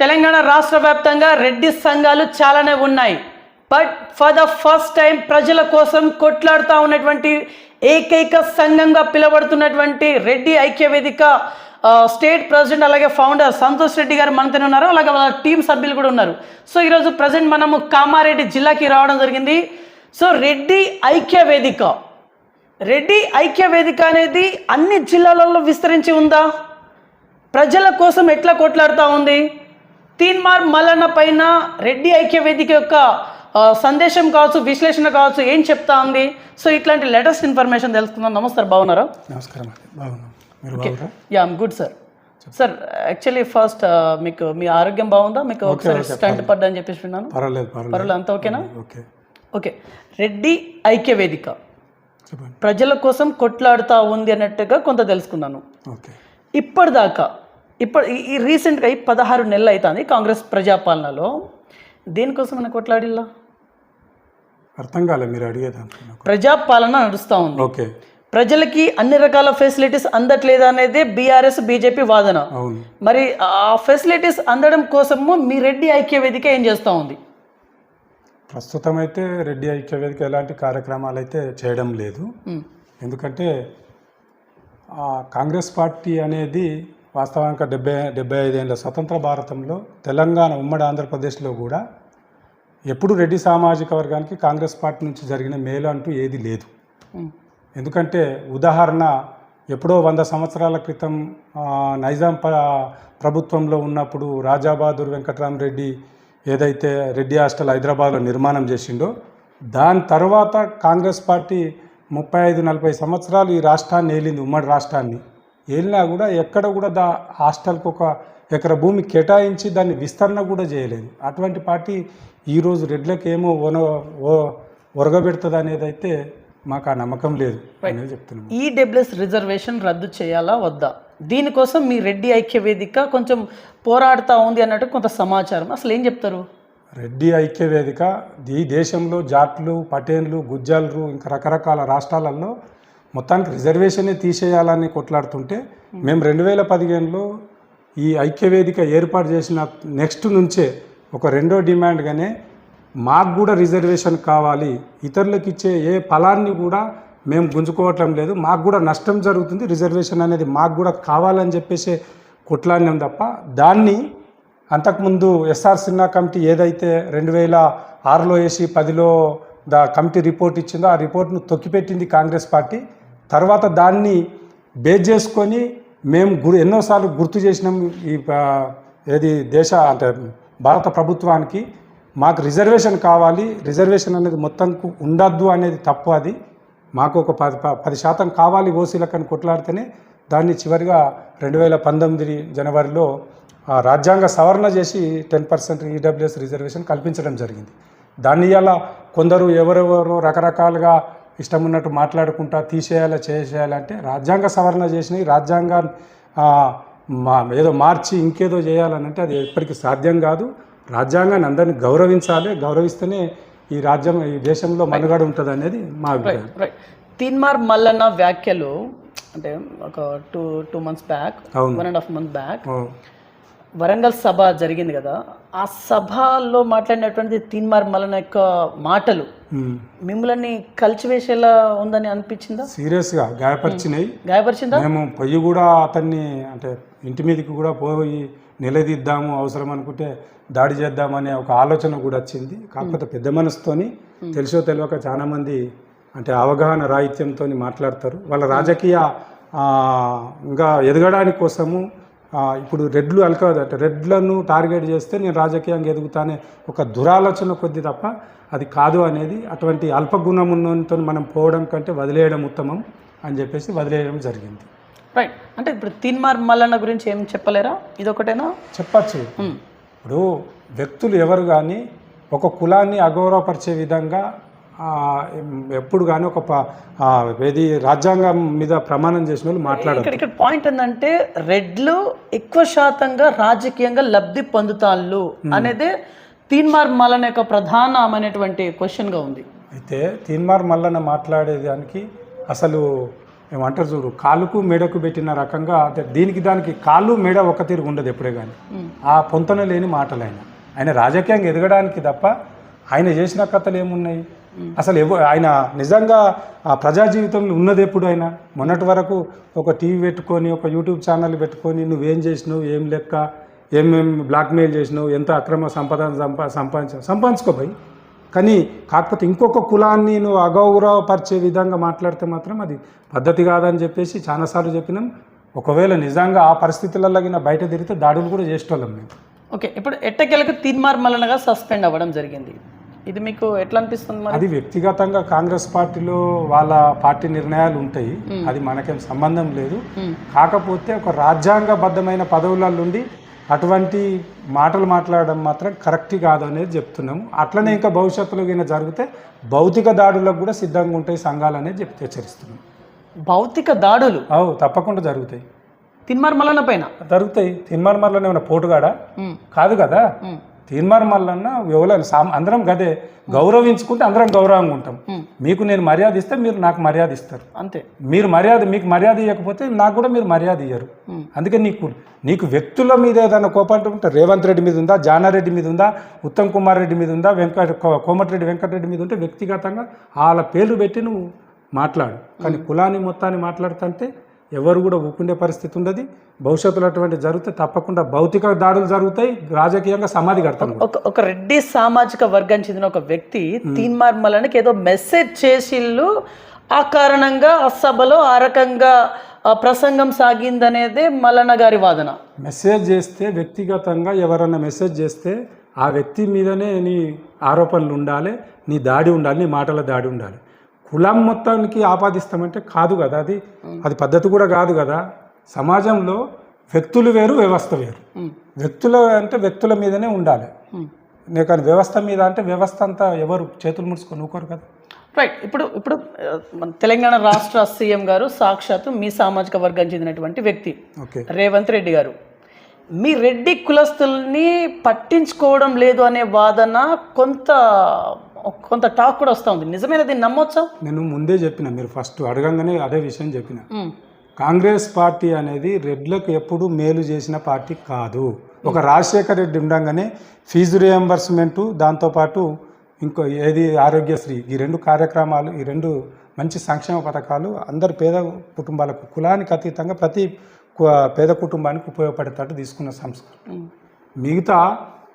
తెలంగాణ రాష్ట్ర వ్యాప్తంగా రెడ్డి సంఘాలు చాలానే ఉన్నాయి. But for the first time ప్రజల కోసం కొట్లాడుతూ ఉన్నటువంటి ఏకైక సంఘంగా పిలువబడుతున్నటువంటి రెడ్డి ఐక్య వేదిక స్టేట్ ప్రెసిడెంట్ అలాగే ఫౌండర్ సంతోష్ రెడ్డి గారు మనతోనే ఉన్నారు. అలాగే వాళ్ళ టీం సభ్యులు కూడా ఉన్నారు. సో ఈరోజు ప్రజెంట్ మనము కామారెడ్డి జిల్లాకి రావడం జరిగింది. సో రెడ్డి ఐక్య వేదిక రెడ్డి ఐక్య వేదిక అనేది అన్ని జిల్లాలలో విస్తరించి ఉందా? ప్రజల కోసం ఎట్లా కొట్లాడుతూ ఉంది? తీన్మార్ మల్లన్న పైన రెడ్డి ఐక్య వేదిక యొక్క సందేశం కావచ్చు విశ్లేషణ కావచ్చు ఏం చెప్తా ఉంది? సో ఇట్లాంటి లేటెస్ట్ ఇన్ఫర్మేషన్ తెలుసుకుందాం. నమస్తే బాగున్నారా? నమస్కారం బాగున్నాం. Yeah good sir sir actually first మీకు మీ ఆరోగ్యం బాగుందా? మీకు ఒకసారి స్టంట్ పడ్డా అని చెప్పేసి విన్నాను. పర్వాలేదు పర్వాలేదు. పర్వాలేదు అంతా ఓకేనా? ఓకే. ఓకే. రెడ్డి ఐక్య వేదిక చెప్పండి. ప్రజల కోసం కొట్లాడుతూ ఉంది అన్నట్టుగా కొంత తెలుసుకున్నాను. ఓకే. ఇప్పటిదాకా ఇప్పుడు ఈ- రీసెంట్గా ఈ పదహారు నెలలు అవుతుంది కాంగ్రెస్ ప్రజాపాలనలో. దేనికోసం మనం కొట్లాడిల్లా? అర్థం కాలే మీరు అడిగేదానికి నాకు. ప్రజాపాలన నడుస్తూ ఉంది. ఓకే. ప్రజలకి అన్ని రకాల ఫెసిలిటీస్ అందట్లేదు అనేది బీఆర్ఎస్ బీజేపీ వాదన. అవును. మరి ఆ ఫెసిలిటీస్ అందడం కోసము మీ రెడ్డి ఐక్య వేదిక ఏం చేస్తూ ఉంది? ప్రస్తుతం అయితే రెడ్డి ఐక్య వేదిక ఎలాంటి కార్యక్రమాలు అయితే చేయడం లేదు. ఎందుకంటే కాంగ్రెస్ పార్టీ అనేది వాస్తవానికి డెబ్బై డెబ్బై ఐదేళ్ళ స్వతంత్ర భారతంలో తెలంగాణ ఉమ్మడి ఆంధ్రప్రదేశ్లో కూడా ఎప్పుడు రెడ్డి సామాజిక వర్గానికి కాంగ్రెస్ పార్టీ నుంచి జరిగిన మేలు అంటూ ఏది లేదు. ఎందుకంటే ఉదాహరణ ఎప్పుడో వంద సంవత్సరాల క్రితం నైజాం ప్రభుత్వంలో ఉన్నప్పుడు రాజా బహదూర్ వెంకటరామరెడ్డి ఏదైతే రెడ్డి హాస్టల్ హైదరాబాద్లో నిర్మాణం చేసిండో దాని తర్వాత కాంగ్రెస్ పార్టీ ముప్పై ఐదు నలభై సంవత్సరాలు ఈ రాష్ట్రాన్ని ఏలింది ఉమ్మడి రాష్ట్రాన్ని. ఏలినా కూడా ఎక్కడ కూడా దా హాస్టల్కి ఒక ఎకర భూమి కేటాయించి దాన్ని విస్తరణ కూడా చేయలేదు. అటువంటి పార్టీ ఈరోజు రెడ్లకి ఏమో ఓన ఓ ఒరగబెడుతుంది అనేది అయితే మాకు ఆ నమ్మకం లేదు అనేది చెప్తున్నాం ఈడబ్ల్యూఎస్ రిజర్వేషన్ రద్దు చేయాలా వద్దా? దీనికోసం మీ రెడ్డి ఐక్య వేదిక కొంచెం పోరాడుతూ ఉంది అన్నట్టు కొంత సమాచారం. అసలు ఏం చెప్తారు? రెడ్డి ఐక్య వేదిక ఈ దేశంలో జాట్లు పటేన్లు గుజ్జాలు ఇంకా రకరకాల రాష్ట్రాలలో మొత్తానికి రిజర్వేషనే తీసేయాలని కొట్లాడుతుంటే మేము రెండు వేల పదిహేనులో ఈ ఐక్యవేదిక ఏర్పాటు చేసిన నెక్స్ట్ నుంచే ఒక రెండో డిమాండ్గానే మాకు కూడా రిజర్వేషన్ కావాలి ఇతరులకు ఇచ్చే ఏ ఫలాన్ని కూడా మేము గుంజుకోవటం లేదు మాకు కూడా నష్టం జరుగుతుంది రిజర్వేషన్ అనేది మాకు కూడా కావాలని చెప్పేసి కొట్లాడినాం తప్ప దాన్ని అంతకుముందు ఎస్ఆర్ సిన్హా కమిటీ ఏదైతే రెండు వేల ఆరులో వేసి పదిలో దా కమిటీ రిపోర్ట్ ఇచ్చిందో ఆ రిపోర్ట్ను తొక్కిపెట్టింది కాంగ్రెస్ పార్టీ. తర్వాత దాన్ని బేస్ చేసుకొని మేము గు ఎన్నోసార్లు గుర్తు చేసినాం ఈ ఏది దేశ అంటే భారత ప్రభుత్వానికి మాకు రిజర్వేషన్ కావాలి. రిజర్వేషన్ అనేది మొత్తంకు ఉండద్దు అనేది తప్పు అది. మాకు ఒక పది ప- పది శాతం కావాలి ఓసీలకని కొట్లాడితేనే దాన్ని చివరిగా రెండు వేల పంతొమ్మిది జనవరిలో రాజ్యాంగ సవరణ చేసి టెన్ పర్సెంట్ ఈడబ్ల్యూఎస్ రిజర్వేషన్ కల్పించడం జరిగింది. దాన్ని ఇలా కొందరు ఎవరెవరో రకరకాలుగా ఇష్టం ఉన్నట్టు మాట్లాడుకుంటా తీసేయాలా చేసేయాలంటే రాజ్యాంగ సవరణ చేసినవి రాజ్యాంగం ఆ, మా ఏదో మార్చి ఇంకేదో చేయాలనంటే అది ఎప్పటికీ సాధ్యం కాదు. రాజ్యాంగాన్ని అందరినీ గౌరవించాలి. గౌరవిస్తేనే ఈ రాజ్యం ఈ దేశంలో మనుగడ ఉంటుంది అనేది మా అభిప్రాయం. తీన్మార్ మల్లన్న వ్యాఖ్యలు అంటే ఒక two two months back. One and half month back Warangal సభ జరిగింది కదా ఆ సభలో మాట్లాడినటువంటి తీన్మార్ మల్లన్న యొక్క మాటలు. మిమ్మల్ని కలిచివేసేలా ఉందని అనిపించిందా? సీరియస్గా గాయపరిచినాయి గాయపరిచిందా? మేము పొయ్యి కూడా అతన్ని అంటే ఇంటి మీదకి కూడా పోయి నిలదీద్దాము అవసరం అనుకుంటే దాడి చేద్దామనే ఒక ఆలోచన కూడా వచ్చింది. కాకపోతే పెద్ద మనసుతోని తెలుసో తెలియక చాలామంది అంటే అవగాహన రాహిత్యంతో మాట్లాడతారు. వాళ్ళ రాజకీయ ఇంకా ఎదగడానికి కోసము ఇప్పుడు రెడ్లు అలకదు అంటే రెడ్లను టార్గెట్ చేస్తే నేను రాజకీయంగా ఎదుగుతానే ఒక దురాలోచన కొద్ది తప్ప అది కాదు అనేది అటువంటి అల్పగుణం ఉన్నతో మనం పోవడం కంటే వదిలేయడం ఉత్తమం అని చెప్పేసి వదిలేయడం జరిగింది. రైట్ అంటే ఇప్పుడు తీన్మార్ మల్లన్న గురించి ఏం చెప్పలేరా? ఇదొకటేనా? చెప్పచ్చు. ఉమ్, ఇప్పుడు వ్యక్తులు ఎవరు కానీ ఒక కులాన్ని అగౌరవపరిచే విధంగా ఎప్పుడు కానీ ఒక ఏది రాజ్యాంగం మీద ప్రమాణం చేసిన వాళ్ళు మాట్లాడరు ఇక్కడ ఇక్కడ పాయింట్ ఏంటంటే రెడ్లు ఎక్కువ శాతంగా రాజకీయంగా లబ్ధి పొందుతాళ్ళు అనేది తీన్మార్ మల్లన్న యొక్క ప్రధానమైనటువంటి క్వశ్చన్గా ఉంది. అయితే తీన్మార్ మల్లన్న మాట్లాడేదానికి అసలు ఏమంటారు చూడు కాలుకు మెడకు పెట్టిన రకంగా అంటే దీనికి దానికి కాళ్ళు మెడ ఒక తీరు ఉండదు ఎప్పుడే కానీ ఆ పొంతన లేని మాటలు ఆయన ఆయన రాజకీయంగా ఎదగడానికి తప్ప ఆయన చేసిన కథలు ఏమున్నాయి? అసలు ఎవ ఆయన నిజంగా ఆ ప్రజా జీవితంలో ఉన్నది ఎప్పుడు ఆయన? మొన్నటి వరకు ఒక టీవీ పెట్టుకొని ఒక యూట్యూబ్ ఛానల్ పెట్టుకొని నువ్వేం చేసినావు ఏం లెక్క ఏమేం బ్లాక్మెయిల్ చేసినావు ఎంత అక్రమ సంపద సంపా సంపాదించావు సంపాదించుకోపోయి కానీ కాకపోతే ఇంకొక కులాన్ని నువ్వు అగౌరవపరిచే విధంగా మాట్లాడితే మాత్రం అది పద్ధతి కాదని చెప్పేసి చాలాసార్లు చెప్పినాం. ఒకవేళ నిజంగా ఆ పరిస్థితులలో గిన బయట తిరిగితే దాడులు కూడా చేసేటోళ్ళం మేము. ఓకే ఇప్పుడు ఎట్టకేలకు తీర్మార్ మల్లనగా సస్పెండ్ అవ్వడం జరిగింది. ఇది మీకు ఎట్లా అనిపిస్తుంది మరి? అది వ్యక్తిగతంగా కాంగ్రెస్ పార్టీలో వాళ్ళ పార్టీ నిర్ణయాలు ఉంటాయి. అది మనకేం సంబంధం లేదు. కాకపోతే ఒక రాజ్యాంగబద్ధమైన పదవులలో ఉండి అటువంటి మాటలు మాట్లాడడం మాత్రం కరెక్ట్ కాదు అనేది చెప్తున్నాము. అట్లనే ఇంకా భవిష్యత్తులో గిన జరిగితే భౌతిక దాడులకు కూడా సిద్ధంగా ఉంటాయి సంఘాలు అనేది చెప్పి హెచ్చరిస్తున్నాం. భౌతిక దాడులు? అవు తప్పకుండా జరుగుతాయి. తిన్మార్ మల్లన్న పైన? జరుగుతాయి. తీర్మార్ మల్లన్న ఏమైనా పోటుగాడా. కాదు కదా? మ్మ్. తీర్మార్ మల్లన్న ఎవరైనా సామ్ అందరం గదే గౌరవించుకుంటే అందరం గౌరవంగా ఉంటాం. మీకు నేను మర్యాద ఇస్తే మీరు నాకు మర్యాద ఇస్తారు అంతే మీరు మర్యాద మీకు మర్యాద ఇవ్వకపోతే నాకు కూడా మీరు మర్యాద ఇయ్యరు. అందుకే నీకు నీకు వ్యక్తుల మీద ఏదైనా కోపం ఉంటే రేవంత్ రెడ్డి మీద ఉందా జానారెడ్డి మీద ఉందా ఉత్తమ్ కుమార్ రెడ్డి మీద ఉందా వెంకట కోమటిరెడ్డి వెంకటరెడ్డి మీద ఉంటే వ్యక్తిగతంగా వాళ్ళ పేర్లు పెట్టి నువ్వు మాట్లాడు కానీ కులాన్ని మొత్తాన్ని మాట్లాడుతుంటే ఎవరు కూడా ఊపుకునే పరిస్థితి ఉండదు. భవిష్యత్తులో అటువంటి జరిగితే తప్పకుండా భౌతిక దాడులు జరుగుతాయి. రాజకీయంగా సమాధి కడతాం కూడా. ఒక ఒక రెడ్డి సామాజిక వర్గం చెందిన ఒక వ్యక్తి తీన్మార్ మల్లన్నకి ఏదో మెసేజ్ చేసిళ్ళు. ఆ కారణంగా ఆ సభలో ఆ రకంగా ప్రసంగం సాగిందనేదే మల్లన్న గారి వాదన. మెసేజ్ చేస్తే వ్యక్తిగతంగా ఎవరన్నా మెసేజ్ చేస్తే ఆ వ్యక్తి మీదనే నీ ఆరోపణలు ఉండాలి నీ దాడి ఉండాలి నీ మాటల దాడి ఉండాలి. కులం మొత్తానికి ఆపాదిస్తామంటే కాదు కదా అది. అది పద్ధతి కూడా కాదు కదా. సమాజంలో వ్యక్తులు వేరు వ్యవస్థ వేరు. వ్యక్తుల అంటే వ్యక్తుల మీదనే ఉండాలి. మ్మ్. నే కానీ వ్యవస్థ మీద అంటే వ్యవస్థ అంతా ఎవరు చేతులు ముడుచుకొని ఊకోరు కదా. రైట్ ఇప్పుడు ఇప్పుడు తెలంగాణ రాష్ట్ర సీఎం గారు సాక్షాత్తు మీ సామాజిక వర్గం చెందినటువంటి వ్యక్తి ఓకే. రేవంత్ రెడ్డి గారు. మీ రెడ్డి కులస్తుల్ని పట్టించుకోవడం లేదు అనే వాదన కొంత కొంత టాక్ కూడా వస్తూ ఉంది. నిజమైన దీన్ని నమ్మొచ్చా? నేను ముందే చెప్పిన మీరు ఫస్ట్ అడగంగానే అదే విషయం చెప్పిన. కాంగ్రెస్ పార్టీ అనేది రెడ్లకు ఎప్పుడు మేలు చేసిన పార్టీ కాదు. ఒక రాజశేఖర్ రెడ్డి ఉండగానే ఫీజు రియంబర్స్మెంటు దాంతోపాటు ఇంకో ఏది ఆరోగ్యశ్రీ ఈ రెండు కార్యక్రమాలు ఈ రెండు మంచి సంక్షేమ పథకాలు అందరు పేద కుటుంబాలకు కులానికి అతీతంగా ప్రతి పేద కుటుంబానికి ఉపయోగపడేటట్టు తీసుకున్న సంస్కృతి. మిగతా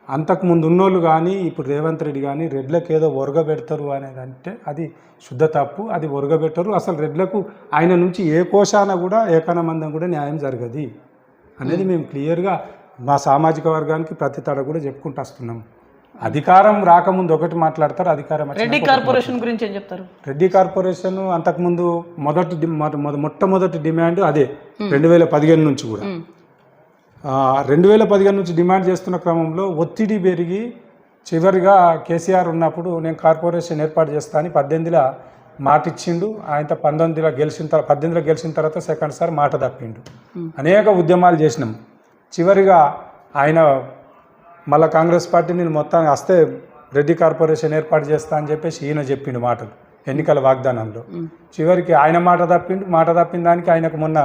అంతకుముందు ఉన్నోళ్ళు కానీ ఇప్పుడు రేవంత్ రెడ్డి కానీ రెడ్లకు ఏదో ఒరగబెడతారు అనేది అంటే అది శుద్ధ తప్పు. అది ఒరగబెట్టరు అసలు రెడ్లకు ఆయన నుంచి ఏ కోశాన కూడా ఏకానమందం కూడా న్యాయం జరగదు అనేది మేము. క్లియర్గా మా సామాజిక వర్గానికి ప్రతి తడ కూడా చెప్పుకుంటూ వస్తున్నాం. అధికారం రాకముందు ఒకటి మాట్లాడతారు అధికారం రెడ్డి కార్పొరేషన్ గురించి ఏం చెప్తారు? రెడ్డి కార్పొరేషన్ అంతకుముందు మొదటి మొట్టమొదటి డిమాండ్ అదే రెండు వేల పదిహేను నుంచి కూడా. రెండు వేల పదిహేను నుంచి డిమాండ్ చేస్తున్న క్రమంలో ఒత్తిడి పెరిగి చివరిగా కేసీఆర్ ఉన్నప్పుడు నేను కార్పొరేషన్ ఏర్పాటు చేస్తా అని పద్దెనిమిదిలో మాట ఇచ్చిండు. ఆయన పంతొమ్మిదిలో గెలిచిన తర్వాత పద్దెనిమిదిలో గెలిచిన తర్వాత సెకండ్ సార్ మాట తప్పిండు. అనేక ఉద్యమాలు చేసినాం. చివరిగా ఆయన మళ్ళా కాంగ్రెస్ పార్టీ నేను మొత్తానికి వస్తే రెడ్డి కార్పొరేషన్ ఏర్పాటు చేస్తా అని చెప్పేసి ఈయన చెప్పిండు మాటలు ఎన్నికల వాగ్దానంలో. చివరికి ఆయన మాట తప్పిండు. మాట తప్పిన దానికి ఆయనకు మొన్న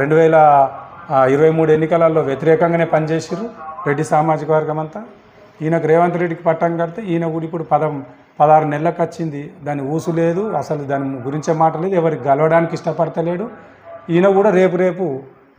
రెండు వేల ఇరవై మూడు ఎన్నికలలో వ్యతిరేకంగానే పనిచేసిర్రు రెడ్డి సామాజిక వర్గం అంతా. ఈయనకు రేవంత్ రెడ్డికి పట్టం కడితే ఈయన కూడా ఇప్పుడు పదం పదహారు నెలలకు వచ్చింది. దాని ఊసు లేదు అసలు దాని గురించే మాట లేదు ఎవరికి గెలవడానికి ఇష్టపడతలేడు. ఈయన కూడా రేపు రేపు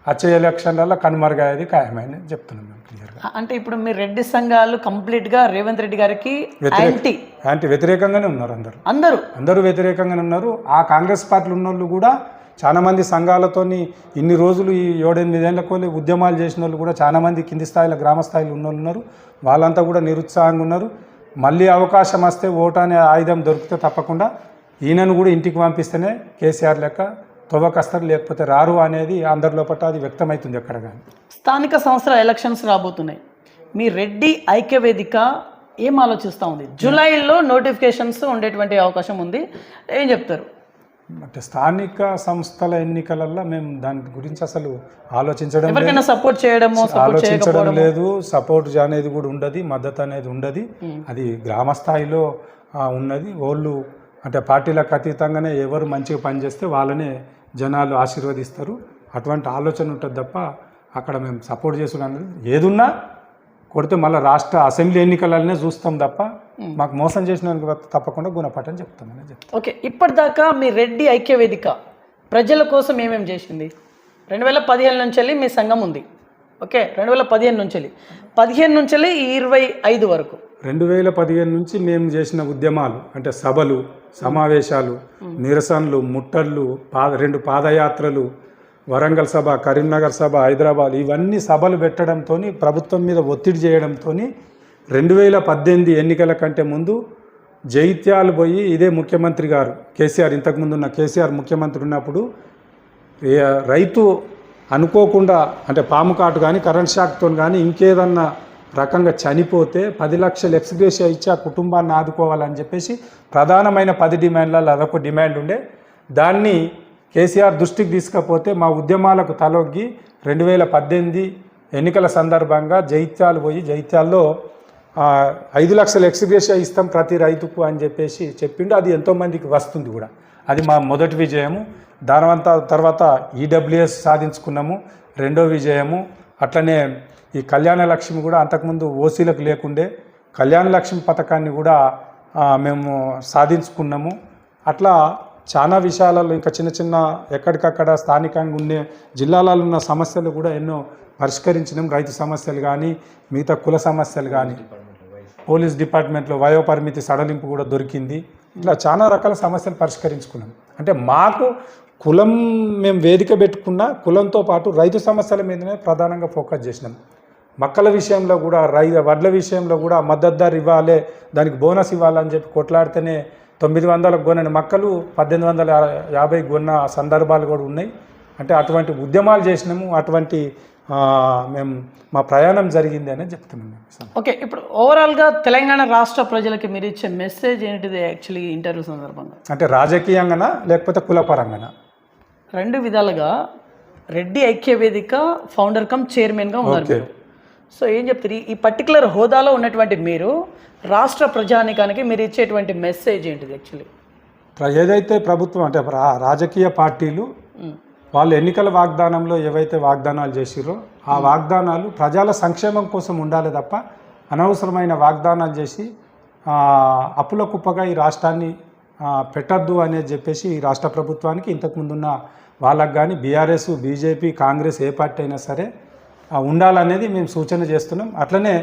వచ్చే ఎలక్షన్లలో కనుమరుగయ్యేది ఖాయమని చెప్తున్నాం మేము క్లియర్గా. అంటే ఇప్పుడు మీ రెడ్డి సంఘాలు కంప్లీట్గా రేవంత్ రెడ్డి గారికి యాంటీ. అంటే వ్యతిరేకంగానే ఉన్నారు అందరు. అందరూ. అందరూ వ్యతిరేకంగానే ఉన్నారు. ఆ కాంగ్రెస్ పార్టీలు ఉన్నోళ్ళు కూడా చాలామంది సంఘాలతోని ఇన్ని రోజులు ఈ ఏడెనిమిదేళ్ళకు ఉద్యమాలు చేసిన వాళ్ళు కూడా చాలామంది కింది స్థాయిలో గ్రామ స్థాయిలో ఉన్న ఉన్నారు. వాళ్ళంతా కూడా నిరుత్సాహంగా ఉన్నారు. మళ్ళీ అవకాశం వస్తే ఓటు అనే ఆయుధం దొరికితే తప్పకుండా ఈయనను కూడా ఇంటికి పంపిస్తేనే కేసీఆర్ లెక్క తవ్వకస్తారు లేకపోతే రారు అనేది అందరి లోపల అది వ్యక్తమవుతుంది ఎక్కడ కానీ. స్థానిక సంస్థల ఎలక్షన్స్ రాబోతున్నాయి. మీ రెడ్డి ఐక్యవేదిక ఏం ఆలోచిస్తూ ఉంది? జూలైలో నోటిఫికేషన్స్ ఉండేటువంటి అవకాశం ఉంది. ఏం చెప్తారు? అంటే స్థానిక సంస్థల ఎన్నికలలో మేము దాని గురించి అసలు ఆలోచించడం సపోర్ట్ సపోర్ట్ ఆలోచించడం లేదు. సపోర్ట్ అనేది కూడా ఉండదు మద్దతు అనేది ఉండదు. అది గ్రామ స్థాయిలో ఉన్నది. వాళ్ళు అంటే పార్టీలకు అతీతంగానే ఎవరు మంచిగా పనిచేస్తే వాళ్ళనే జనాలు ఆశీర్వదిస్తారు. అటువంటి ఆలోచన ఉంటుంది తప్ప అక్కడ మేము సపోర్ట్ చేసుడు అనేది ఏదున్నా కొడితే మళ్ళీ రాష్ట్ర అసెంబ్లీ ఎన్నికలనే చూస్తాం తప్ప మాకు మోసం చేసిన తప్పకుండా గుణపాఠం చెప్తామని చెప్తాం ఓకే ఇప్పటిదాకా మీ రెడ్డి ఐక్య వేదిక ప్రజల కోసం ఏమేమి చేసింది? రెండు వేల పదిహేను నుంచి వెళ్ళి మీ సంఘం ఉంది. ఓకే రెండు వేల పదిహేను నుంచి వెళ్ళి పదిహేను నుంచి వెళ్ళి ఇరవై ఐదు వరకు. రెండు వేల పదిహేను నుంచి మేము చేసిన ఉద్యమాలు అంటే సభలు సమావేశాలు నిరసనలు ముట్టళ్ళు పాద రెండు పాదయాత్రలు వరంగల్ సభ కరీంనగర్ సభ హైదరాబాద్ ఇవన్నీ సభలు పెట్టడంతో ప్రభుత్వం మీద ఒత్తిడి చేయడంతో రెండు వేల పద్దెనిమిది ఎన్నికల కంటే ముందు జైత్యాలు పోయి ఇదే ముఖ్యమంత్రి గారు కేసీఆర్ ఇంతకుముందు ఉన్న కేసీఆర్ ముఖ్యమంత్రి ఉన్నప్పుడు రైతు అనుకోకుండా అంటే పాము కాటు కానీ కరెంట్ షాక్తో కానీ ఇంకేదన్నా రకంగా చనిపోతే పది లక్షలు ఎక్స్గ్రేషియా ఇచ్చి ఆ కుటుంబాన్ని ఆదుకోవాలని చెప్పేసి ప్రధానమైన పది డిమాండ్లలో అదొక డిమాండ్ ఉండే. దాన్ని కేసీఆర్ దృష్టికి తీసుకపోతే మా ఉద్యమాలకు తలొగ్గి రెండు వేల పద్దెనిమిది ఎన్నికల సందర్భంగా జైత్యాలు పోయి జైత్యాల్లో ఐదు లక్షల ఎక్స్గ్రేషియా ఇస్తాం ప్రతి రైతుకు అని చెప్పేసి చెప్పిండు. అది ఎంతోమందికి వస్తుంది కూడా. అది మా మొదటి విజయము. దానివంత తర్వాత ఈడబ్ల్యూఎస్ సాధించుకున్నాము. రెండో విజయము. అట్లనే ఈ కళ్యాణ లక్ష్మి కూడా అంతకుముందు ఓసీలకు లేకుండే కళ్యాణ లక్ష్మి పథకాన్ని కూడా మేము సాధించుకున్నాము. అట్లా చాలా విషయాలలో ఇంకా చిన్న చిన్న ఎక్కడికక్కడ స్థానికంగా ఉండే జిల్లాలలో ఉన్న సమస్యలు కూడా ఎన్నో పరిష్కరించినాం రైతు సమస్యలు కానీ మిగతా కుల సమస్యలు కానీ. పోలీస్ డిపార్ట్మెంట్లో వయోపరిమితి సడలింపు కూడా దొరికింది. ఇట్లా చాలా రకాల సమస్యలు పరిష్కరించుకున్నాం. అంటే మాకు కులం మేము వేదిక పెట్టుకున్న కులంతో పాటు రైతు సమస్యల మీదనే ప్రధానంగా ఫోకస్ చేసినాం. మక్కల విషయంలో కూడా రై వడ్ల విషయంలో కూడా మద్దతు ధర ఇవ్వాలి దానికి బోనస్ ఇవ్వాలని చెప్పి కొట్లాడితేనే తొమ్మిది వందలకు కొనని మక్కలు పద్దెనిమిది వందల యాభై కొన్న సందర్భాలు కూడా ఉన్నాయి. అంటే అటువంటి ఉద్యమాలు చేసినాము అటువంటి మేము మా ప్రయాణం జరిగింది అనేది చెప్తున్నాం మేము. ఓకే ఇప్పుడు ఓవరాల్గా తెలంగాణ రాష్ట్ర ప్రజలకి మీరు ఇచ్చే మెసేజ్ ఏంటిది యాక్చువల్లీ ఇంటర్వ్యూ సందర్భంగా? అంటే రాజకీయంగానా లేకపోతే కులపరంగానా? రెండు విధాలుగా రెడ్డి ఐక్య వేదిక ఫౌండర్ కమ్ చైర్మన్గా ఉన్నారు సో ఏం చెప్తారు? ఈ- పర్టికులర్ హోదాలో ఉన్నటువంటి మీరు రాష్ట్ర ప్రజానికానికి మీరు ఇచ్చేటువంటి మెసేజ్ ఏంటిది యాక్చువల్లీ ప్ర- ఏదైతే ప్రభుత్వం అంటే రాజకీయ పార్టీలు వాళ్ళు ఎన్నికల వాగ్దానంలో ఏవైతే వాగ్దానాలు చేసిరో ఆ వాగ్దానాలు ప్రజల సంక్షేమం కోసం ఉండాలి తప్ప అనవసరమైన వాగ్దానాలు చేసి అప్పుల కుప్పగా ఈ రాష్ట్రాన్ని పెట్టద్దు అనేది చెప్పేసి ఈ రాష్ట్ర ప్రభుత్వానికి ఇంతకుముందున్న వాళ్ళకు కానీ బీఆర్ఎస్ బీజేపీ కాంగ్రెస్ ఏ పార్టీ అయినా సరే ఉండాలనేది మేము సూచన చేస్తున్నాం. అట్లనే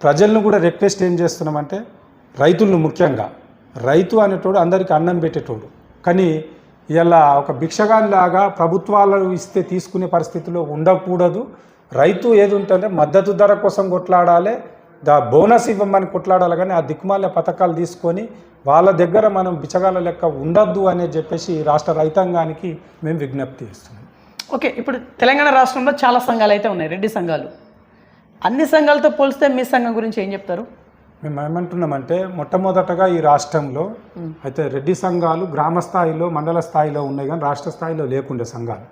ప్రజలను కూడా రిక్వెస్ట్ ఏం చేస్తున్నామంటే రైతులను ముఖ్యంగా రైతు అనేటోడు అందరికీ అన్నం పెట్టేటోడు. కానీ ఇలా ఒక భిక్షగానిలాగా ప్రభుత్వాలు ఇస్తే తీసుకునే పరిస్థితిలో ఉండకూడదు. రైతు ఏది ఉంటుందంటే మద్దతు ధర కోసం కొట్లాడాలి దా బోనస్ ఇవ్వమని కొట్లాడాలి కానీ ఆ దిక్కుమాల పథకాలు తీసుకొని వాళ్ళ దగ్గర మనం బిచ్చగాల లెక్క ఉండద్దు అనేది చెప్పేసి రాష్ట్ర రైతాంగానికి మేము విజ్ఞప్తి చేస్తున్నాం. ఓకే ఇప్పుడు తెలంగాణ రాష్ట్రంలో చాలా సంఘాలు అయితే ఉన్నాయి రెడ్డి సంఘాలు. అన్ని సంఘాలతో పోలిస్తే మీ సంఘం గురించి ఏం చెప్తారు? మేము ఏమంటున్నామంటే మొట్టమొదటగా ఈ రాష్ట్రంలో అయితే రెడ్డి సంఘాలు గ్రామ స్థాయిలో మండల స్థాయిలో ఉన్నాయి కానీ రాష్ట్ర స్థాయిలో లేకుండే సంఘాలు.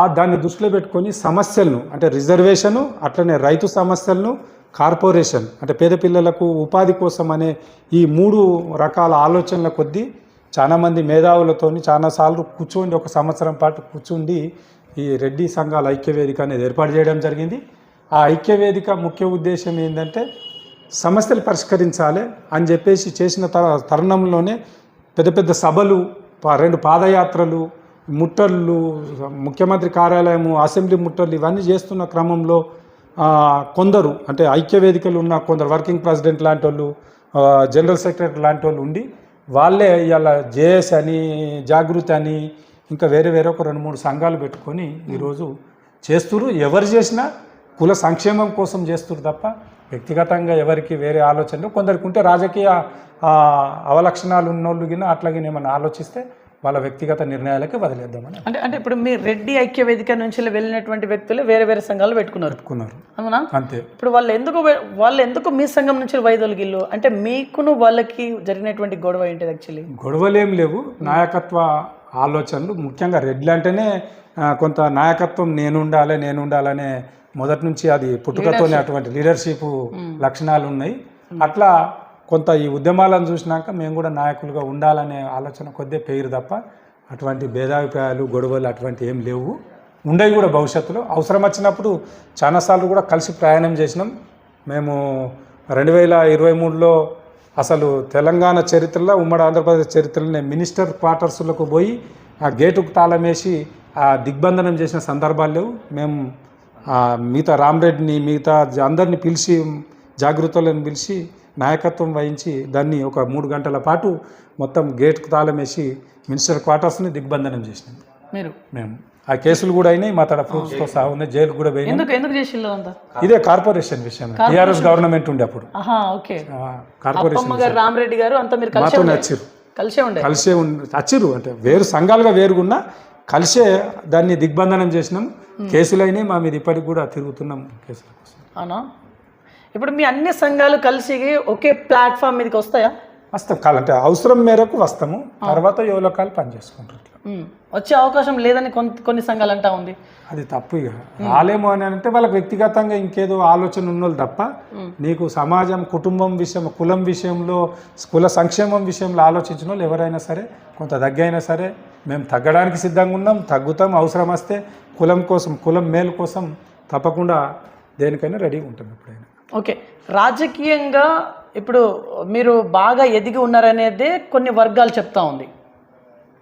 ఆ దాన్ని దృష్టిలో పెట్టుకొని సమస్యలను అంటే రిజర్వేషను అట్లనే రైతు సమస్యలను కార్పొరేషన్ అంటే పేద పిల్లలకు ఉపాధి కోసం అనే ఈ మూడు రకాల ఆలోచనల కొద్దీ చాలామంది మేధావులతోని చాలాసార్లు కూర్చోండి ఒక సంవత్సరం పాటు కూర్చుండి ఈ రెడ్డి సంఘాల ఐక్యవేదిక అనేది ఏర్పాటు చేయడం జరిగింది. ఆ ఐక్యవేదిక ముఖ్య ఉద్దేశం ఏంటంటే సమస్యలు పరిష్కరించాలి అని చెప్పేసి చేసిన తర తరుణంలోనే పెద్ద పెద్ద సభలు ప- రెండు పాదయాత్రలు ముట్టళ్ళు ముఖ్యమంత్రి కార్యాలయము అసెంబ్లీ ముట్టళ్ళు ఇవన్నీ చేస్తున్న క్రమంలో కొందరు అంటే ఐక్యవేదికలు ఉన్న కొందరు వర్కింగ్ ప్రెసిడెంట్ లాంటి వాళ్ళు జనరల్ సెక్రటరీ లాంటి వాళ్ళు ఉండి వాళ్ళే ఇవాళ జేఎస్ అని జాగృతి అని ఇంకా వేరే వేరే ఒక రెండు మూడు సంఘాలు పెట్టుకొని ఈరోజు చేస్తురు ఎవరు చేసినా కుల సంక్షేమం కోసం చేస్తురు తప్ప వ్యక్తిగతంగా ఎవరికి వేరే ఆలోచనలు. కొందరికి ఉంటే రాజకీయ అవలక్షణాలు ఉన్నోళ్ళు గిన అట్లాగే ఏమైనా ఆలోచిస్తే వాళ్ళ వ్యక్తిగత నిర్ణయాలకి వదిలేద్దామని. అంటే అంటే ఇప్పుడు మీ రెడ్డి ఐక్య వేదిక నుంచి వెళ్ళినటువంటి వ్యక్తులు వేరే వేరే సంఘాలు పెట్టుకున్నారు. పెట్టుకున్నారు. అవునా? అంతే. ఇప్పుడు వాళ్ళు ఎందుకు వాళ్ళు ఎందుకు మీ సంఘం నుంచి వైదొలిగిల్లు అంటే మీకును వాళ్ళకి జరిగినటువంటి గొడవ ఏంటిది యాక్చువల్లీ గొడవలేం లేవు. నాయకత్వ ఆలోచనలు ముఖ్యంగా రెడ్లు అంటేనే కొంత నాయకత్వం నేను ఉండాలి నేను ఉండాలనే మొదటి నుంచి అది పుట్టుకతోనే అటువంటి లీడర్షిప్ లక్షణాలు ఉన్నాయి అట్లా కొంత ఈ ఉద్యమాలను చూసినాక మేము కూడా నాయకులుగా ఉండాలనే ఆలోచన కొద్దే పేరు తప్ప అటువంటి భేదాభిప్రాయాలు గొడవలు అటువంటి ఏం లేవు. ఉండేవి కూడా భవిష్యత్తులో. అవసరం వచ్చినప్పుడు చాలాసార్లు కూడా కలిసి ప్రయాణం చేసినాం. మేము రెండు వేల ఇరవై మూడులో అసలు తెలంగాణ చరిత్రలో ఉమ్మడి ఆంధ్రప్రదేశ్ చరిత్రలోనే మినిస్టర్ క్వార్టర్స్లకు పోయి ఆ గేటుకు తాళం వేసి ఆ దిగ్బంధనం చేసిన సందర్భాలు లేవు. మేము మిగతా రామ్రెడ్డిని మిగతా అందరిని పిలిచి జాగృతులను పిలిచి నాయకత్వం వహించి దాన్ని ఒక మూడు గంటల పాటు మొత్తం గేట్కు తాళం వేసి మినిస్టర్ క్వార్టర్స్ని దిగ్బంధనం చేసినాం. మీరు? మేము. ఆ కేసులు కూడా అయినాయి మా తడ ప్రూఫ్స్తో సహా ఉన్నాయి జైలు కూడా పోయినాయి. ఇదే కార్పొరేషన్ విషయం టీఆర్ఎస్ గవర్నమెంట్ ఉండే అప్పుడు. కార్పొరేషన్ రామరెడ్డి గారు అంతా మీరు కలిసే మాతో నచ్చిరు కలిసే ఉండే? కలిసే వచ్చిర్రు అంటే వేరు సంఘాలుగా వేరుగున్నా కలిసే దాన్ని దిగ్బంధనం చేసినాం. కేసులు అయినాయి మా మీద ఇప్పటికి కూడా తిరుగుతున్నాం కేసుల కోసం. అవునా? ఇప్పుడు మీ అన్ని సంఘాలు కలిసి ఒకే ప్లాట్ఫామ్ మీదకి వస్తాయా? వస్తాం. కాదు అంటే అవసరం మేరకు వస్తాము. తర్వాత ఎవరో కాలు పని చేసుకుంటారు ఇట్లా. ఉమ్. వచ్చే అవకాశం లేదని కొన్ని కొన్ని సంఘాలు అంటా ఉంది. అది తప్పు ఇక. రాలేము అని అంటే వాళ్ళకి వ్యక్తిగతంగా ఇంకేదో ఆలోచన ఉన్నోళ్ళు తప్ప నీకు సమాజం కుటుంబం విషయం కులం విషయంలో కుల సంక్షేమం విషయంలో ఆలోచించిన వాళ్ళు ఎవరైనా సరే కొంత తగ్గైనా సరే మేము తగ్గడానికి సిద్ధంగా ఉన్నాం. తగ్గుతాం. అవసరం వస్తే కులం కోసం కులం మేలు కోసం తప్పకుండా దేనికైనా రెడీగా ఉంటాం ఎప్పుడైనా. ఓకే. రాజకీయంగా ఇప్పుడు మీరు బాగా ఎదిగి ఉన్నారనేదే కొన్ని వర్గాలు చెప్తా ఉంది.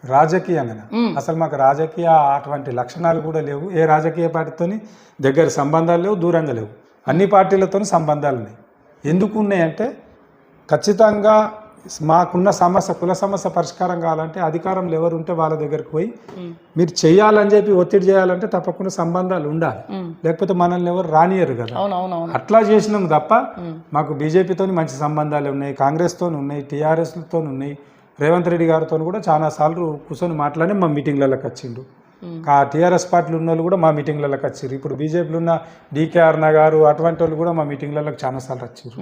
రాజకీయంగా అసలు మాకు రాజకీయ అటువంటి లక్షణాలు కూడా లేవు. ఏ రాజకీయ పార్టీతోని దగ్గర సంబంధాలు లేవు దూరంగా లేవు. అన్ని పార్టీలతో సంబంధాలు ఉన్నాయి. ఎందుకు ఉన్నాయంటే ఖచ్చితంగా మాకున్న సమస్య కుల సమస్య పరిష్కారం కావాలంటే అధికారంలో ఎవరు ఉంటే వాళ్ళ దగ్గరికి పోయి మీరు చేయాలని చెప్పి ఒత్తిడి చేయాలంటే తప్పకుండా సంబంధాలు ఉండాలి. లేకపోతే మనల్ని ఎవరు రానియరు కదా. అట్లా చేసినాం తప్ప మాకు బీజేపీతో మంచి సంబంధాలు ఉన్నాయి కాంగ్రెస్తో ఉన్నాయి టీఆర్ఎస్తో ఉన్నాయి. రేవంత్ రెడ్డి గారితో కూడా చాలా సార్లు కూర్చొని మాట్లాడి మా మీటింగ్లలోకి వచ్చిండు. ఆ టీఆర్ఎస్ పార్టీలు ఉన్న వాళ్ళు కూడా మా మీటింగ్లలోకి వచ్చారు ఇప్పుడు బీజేపీలో ఉన్న డీకే అరుణ గారు అటువంటి వాళ్ళు కూడా మా మీటింగ్లలోకి చాలా సార్లు వచ్చారు.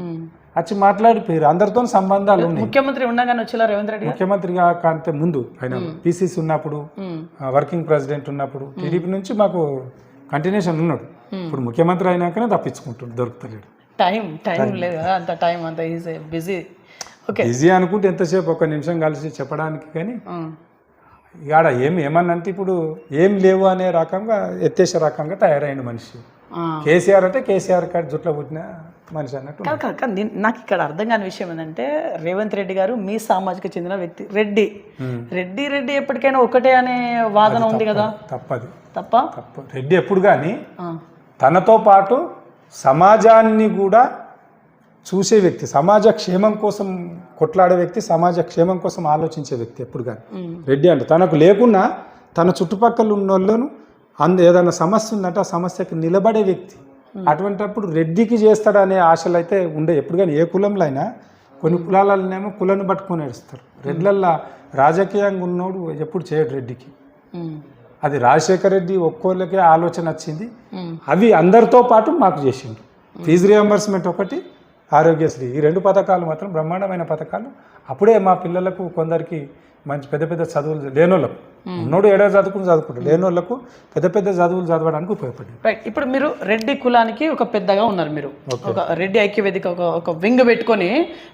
వచ్చి మాట్లాడిపోయారు. అందరితో సంబంధాలు ఉన్నాయి. ముఖ్యమంత్రి ఉండగానే వచ్చేలా రేవంత్ రెడ్డి గారు? ముఖ్యమంత్రిగా కంటే ముందు ఆయన పీసీసీ ఉన్నప్పుడు వర్కింగ్ ప్రెసిడెంట్ ఉన్నప్పుడు టీడీపీ నుంచి మాకు కంటిన్యూషన్ ఉన్నాడు. ఇప్పుడు ముఖ్యమంత్రి అయినాకనే తప్పించుకుంటాడు దొరుకుతలేడు. టైం టైం లేదు అంత టైం అంత ఈజీ బిజీ. ఓకే. ఈజీ అనుకుంటే ఎంతసేపు ఒక నిమిషం కలిసి చెప్పడానికి కానీ ఆడ ఏం ఏమన్నంటే ఇప్పుడు ఏం లేవు అనే రకంగా ఎత్తేసే రకంగా తయారైన మనిషి. కేసీఆర్ అంటే కేసీఆర్ కాడ జుట్లో పుట్టిన మనిషి అన్నట్టు నాకు ఇక్కడ అర్థం కాని విషయం ఏంటంటే రేవంత్ రెడ్డి గారు మీ సామాజిక చెందిన వ్యక్తి రెడ్డి. రెడ్డి రెడ్డి ఎప్పటికైనా ఒకటే అనే వాదన ఉంది కదా? తప్పది తప్ప? తప్పు. రెడ్డి ఎప్పుడు కానీ. తనతో పాటు సమాజాన్ని కూడా చూసే వ్యక్తి సమాజ క్షేమం కోసం కొట్లాడే వ్యక్తి సమాజ క్షేమం కోసం ఆలోచించే వ్యక్తి ఎప్పుడు కానీ. రెడ్డి అంటే తనకు లేకున్నా తన చుట్టుపక్కల ఉన్న వాళ్ళను అందు ఏదైనా సమస్య ఉందంటే ఆ సమస్యకి నిలబడే వ్యక్తి. అటువంటప్పుడు రెడ్డికి చేస్తాడనే ఆశలు అయితే ఉండే ఎప్పుడు కానీ. ఏ కులంలో అయినా కొన్ని కులాలనేమో కులను పట్టుకొని నడుస్తారు రెడ్లల్లో రాజకీయంగా ఉన్నోడు ఎప్పుడు చేయడు రెడ్డికి. అది రాజశేఖర రెడ్డి ఒక్కోళ్ళకే ఆలోచన వచ్చింది. అవి అందరితో పాటు మాకు చేసిండు. ఫీజు రియంబర్స్మెంట్ ఒకటి ఆరోగ్యశ్రీ. ఈ రెండు పథకాలు మాత్రం బ్రహ్మాండమైన పథకాలు. అప్పుడే మా పిల్లలకు కొందరికి మంచి పెద్ద పెద్ద చదువులు లేనోళ్ళకు. ఉన్నోడు ఏడాది చదువుకుని చదువుకుంటాడు. లేనోళ్ళకు పెద్ద పెద్ద చదువులు చదవడానికి ఉపయోగపడింది రైట్ ఇప్పుడు మీరు రెడ్డి కులానికి ఒక పెద్దగా ఉన్నారు మీరు. ఒక రెడ్డి ఐక్య వేదిక ఒక ఒక వింగ్ పెట్టుకొని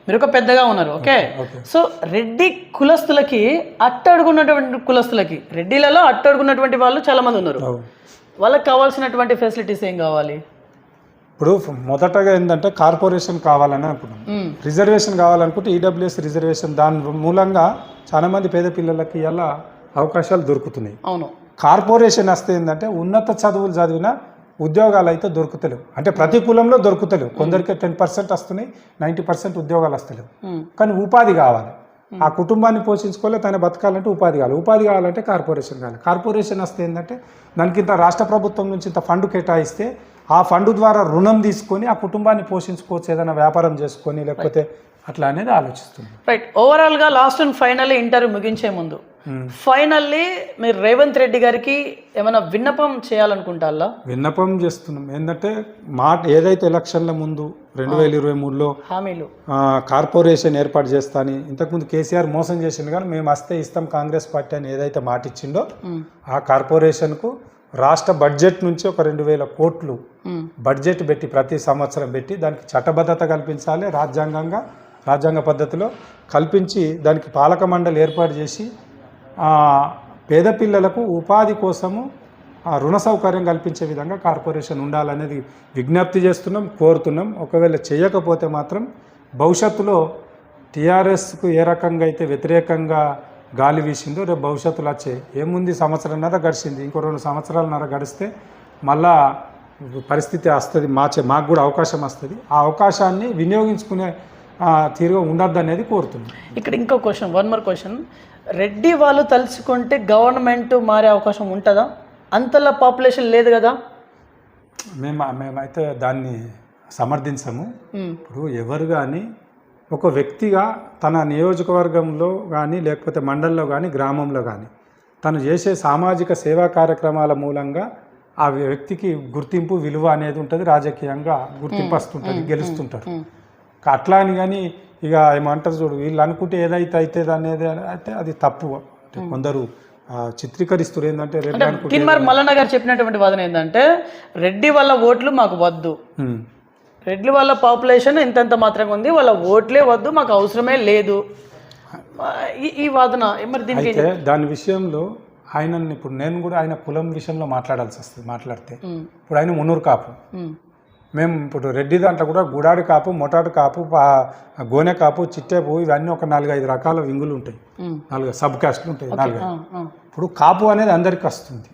మీరు ఒక పెద్దగా ఉన్నారు. ఓకే? సో రెడ్డి కులస్తులకి అట్టడుగున్నటువంటి కులస్తులకి రెడ్డిలలో అట్టడుగున్నటువంటి వాళ్ళు చాలా మంది ఉన్నారు వాళ్ళకి కావాల్సినటువంటి ఫెసిలిటీస్ ఏం కావాలి? ఇప్పుడు మొదటగా ఏంటంటే కార్పొరేషన్ కావాలని అనుకున్నాం. రిజర్వేషన్ కావాలనుకుంటే ఈడబ్ల్యూఎస్ రిజర్వేషన్ దాని మూలంగా చాలా మంది పేద పిల్లలకి ఇలా అవకాశాలు దొరుకుతున్నాయి. అవును. కార్పొరేషన్ వస్తే ఏంటంటే ఉన్నత చదువులు చదివిన ఉద్యోగాలు అయితే దొరుకుతలేవు. అంటే ప్రతి కులంలో దొరుకుతలేవు. కొందరికి టెన్ పర్సెంట్ వస్తున్నాయి నైంటీ పర్సెంట్ ఉద్యోగాలు వస్తలేవు. కానీ ఉపాధి కావాలి. ఆ కుటుంబాన్ని పోషించుకోలే తన బతకాలంటే ఉపాధి కావాలి. ఉపాధి కావాలంటే కార్పొరేషన్ కావాలి. కార్పొరేషన్ వస్తే ఏంటంటే దానికి ఇంత రాష్ట్ర ప్రభుత్వం నుంచి ఇంత ఫండ్ కేటాయిస్తే ఆ ఫండ్ ద్వారా రుణం తీసుకొని ఆ కుటుంబాన్ని పోషించుకోవచ్చు ఏదైనా వ్యాపారం చేసుకొని లేకపోతే అట్లా అనేది ఆలోచిస్తుంది. రైట్ ఓవరాల్గా లాస్ట్ అండ్ ఫైనల్లీ ఇంటర్వ్యూ ముగించే ముందు. ఫైనల్లీ మీరు రేవంత్ రెడ్డి గారికి ఏమైనా విన్నపం చేయాలనుకుంటారా? విన్నపం చేస్తున్నాం. ఏంటంటే మాట ఏదైతే ఎలక్షన్ల ముందు రెండు వేల ఇరవై మూడులో హామీలు. కార్పొరేషన్ ఏర్పాటు చేస్తాని ఇంతకుముందు కేసీఆర్ మోసం చేసిండు కానీ మేము వస్తే ఇస్తాం కాంగ్రెస్ పార్టీ అని ఏదైతే మాట ఇచ్చిండో మ్మ్. ఆ కార్పొరేషన్కు రాష్ట్ర బడ్జెట్ నుంచి ఒక రెండు వేల కోట్లు. బడ్జెట్ పెట్టి ప్రతి సంవత్సరం పెట్టి దానికి చట్టబద్ధత కల్పించాలి రాజ్యాంగంగా రాజ్యాంగ పద్ధతిలో కల్పించి దానికి పాలక మండలి ఏర్పాటు చేసి పేద పిల్లలకు ఉపాధి కోసము ఆ రుణ సౌకర్యం కల్పించే విధంగా కార్పొరేషన్ ఉండాలనేది విజ్ఞప్తి చేస్తున్నాం కోరుతున్నాం ఒకవేళ చేయకపోతే మాత్రం భవిష్యత్తులో టీఆర్ఎస్కు ఏ రకంగా అయితే వ్యతిరేకంగా గాలి వీసిందో రేపు భవిష్యత్తులో వచ్చే ఏముంది సంవత్సరంన్నర గడిచింది ఇంకో రెండు సంవత్సరాలన్నర గడిస్తే మళ్ళా పరిస్థితి వస్తుంది మార్చే మాకు కూడా అవకాశం వస్తుంది. ఆ అవకాశాన్ని వినియోగించుకునే తీరుగా ఉండద్దు అనేది కోరుతున్నాం. ఇక్కడ ఇంకో question one more question Reddy వాళ్ళు తలుచుకుంటే గవర్నమెంట్ మారే అవకాశం ఉంటుందా? అంతలా పాపులేషన్ లేదు కదా? మేము మేమైతే దాన్ని సమర్థించము. ఇప్పుడు ఎవరు కానీ ఒక వ్యక్తిగా తన నియోజకవర్గంలో కానీ లేకపోతే మండలంలో కానీ గ్రామంలో కానీ తను చేసే సామాజిక సేవా కార్యక్రమాల మూలంగా ఆ వ్యక్తికి గుర్తింపు విలువ అనేది ఉంటుంది రాజకీయంగా గుర్తింపు వస్తుంటుంది గెలుస్తుంటారు అట్లా అని కానీ ఇక ఏమంటారు చూడు వీళ్ళు అనుకుంటే ఏదైతే అవుతుంది అనేది అయితే అది తప్పు. కొందరు ఆ, చిత్రీకరిస్తారు ఏంటంటే రెడ్డి మల్లన్న గారు చెప్పినటువంటి వాదన ఏంటంటే రెడ్డి వాళ్ళ ఓట్లు మాకు వద్దు. రెడ్డి వాళ్ళ పాపులేషన్ ఇంతంత మాత్రంగా ఉంది. వాళ్ళ ఓట్లే వద్దు మాకు అవసరమే లేదు. ఈ- వాదన మరి దీనికి దాని విషయంలో ఆయన ఇప్పుడు నేను కూడా ఆయన కులం విషయంలో మాట్లాడాల్సి వస్తుంది మాట్లాడితే. ఇప్పుడు ఆయన మున్నూరు కాపు. మ్మ్. ఇప్పుడు రెడ్డి దాంట్లో కూడా గుడాడి కాపు మొటాడు కాపు గోనె కాపు చిట్టేపు ఇవన్నీ ఒక నాలుగు ఐదు రకాల వింగులు ఉంటాయి. నాలుగు సబ్ కాస్ట్లు ఉంటాయి నాలుగు. ఇప్పుడు కాపు అనేది అందరికి వస్తుంది.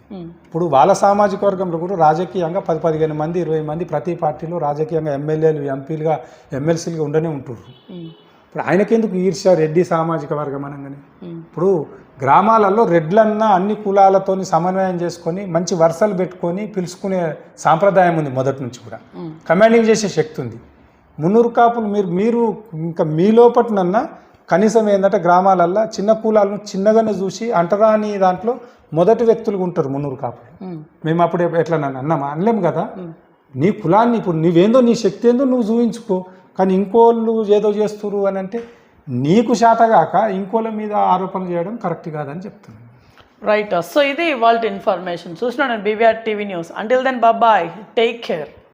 ఇప్పుడు వాళ్ళ సామాజిక వర్గంలో కూడా రాజకీయంగా పది పదిహేను మంది ఇరవై మంది ప్రతి పార్టీలో రాజకీయంగా ఎమ్మెల్యేలు ఎంపీలుగా ఎమ్మెల్సీలుగా ఉండనే ఉంటుర్రు మ్మ్. ఇప్పుడు ఆయనకెందుకు ఈర్ష్య రెడ్డి సామాజిక వర్గం అనగానే. ఇప్పుడు గ్రామాలలో రెడ్లన్నా అన్ని కులాలతోని సమన్వయం చేసుకొని మంచి వరుసలు పెట్టుకొని పిలుచుకునే సాంప్రదాయం ఉంది మొదటి నుంచి కూడా. కమాండింగ్ చేసే శక్తి ఉంది. మున్నూరు కాపులు మీరు మీరు ఇంకా మీ లోపటినన్నా కనీసం ఏంటంటే గ్రామాలల్లో చిన్న కులాలను చిన్నగానే చూసి అంటరాని దాంట్లో మొదటి వ్యక్తులుగా ఉంటారు మున్నూరు కాపులు. మ్మ్. అప్పుడు ఎట్లా నన్ను అన్నామా? అనలేము కదా. నీ కులాన్ని ఇప్పుడు నీవేందో నీ శక్తి ఏందో నువ్వు చూపించుకో కానీ ఇంకోళ్ళు ఏదో చేస్తురు అని అంటే నీకు శాతగాక ఇంకోళ్ళ మీద ఆరోపణలు చేయడం కరెక్ట్ కాదని చెప్తున్నాను రైట్ సో ఇది వాళ్ళ ఇన్ఫర్మేషన్. చూసినా నేను BVR TV news until then బాబాయ్ టేక్ కేర్